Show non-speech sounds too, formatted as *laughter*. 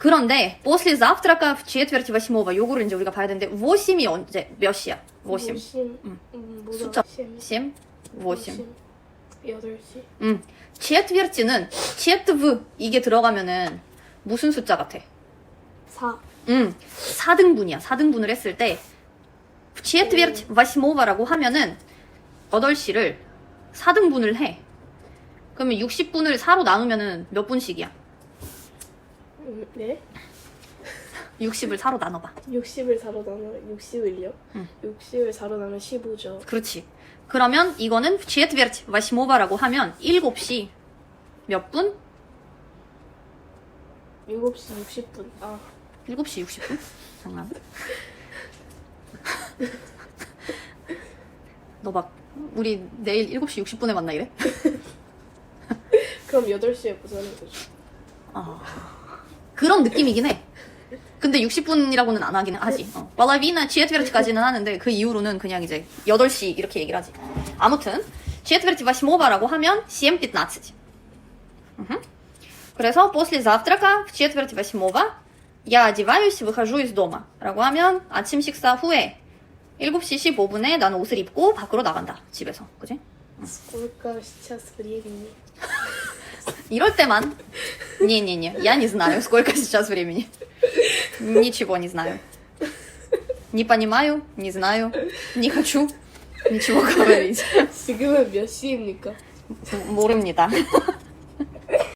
그런데 после завтрака в четверть восьмого 요거를 이제 우리가 봐야 되는데 8이 언제 몇 시야? 8. 8. 응. 음, 숫자 7, 8. 8시. 응. четверт이는 четв 이게 들어가면은 무슨 숫자 같아? 4. 응. 음. 4등분이야. 4등분을 했을 때 четверть восьмого라고 하면은 8시를 4등분을 해. 그러면 60분을 4로 나누면은 몇 분씩이야? 네? 60을 4로 나눠봐. 60을 4로 나누면 60을요? 응. 60을 4로 나누면 15죠. 그렇지. 그러면 이거는 지에트베르치 마시모바라고 하면 7시 몇 분? 7시 60분. 아. 7시 60분? 장난. 너 막 우리 내일 7시 60분에 만나 이래? *laughs* 그럼 8시에 부산에 가죠. 아. 그런 느낌이긴 해. 근데 60분이라고는 안 하긴 하지. 어. 와라비나 지에트베르트까지는 하는데 그 이후로는 그냥 이제 8시 이렇게 얘기를 하지. 아무튼 지에트베르트 바시모바라고 하면 CM빛 나츠지. 그래서 после завтрака в четверть восьмого я одеваюсь, выхожу из дома. 라고 하면 아침 식사 후에 7시 15분에 나는 옷을 입고 밖으로 나간다. 집에서. 그지? Сколько сейчас времени? 이럴 때만 Не-не-не, я не знаю, сколько сейчас времени. Ничего не знаю. Не понимаю, не знаю, не хочу ничего говорить. Сигла бесильника. Мурым не так.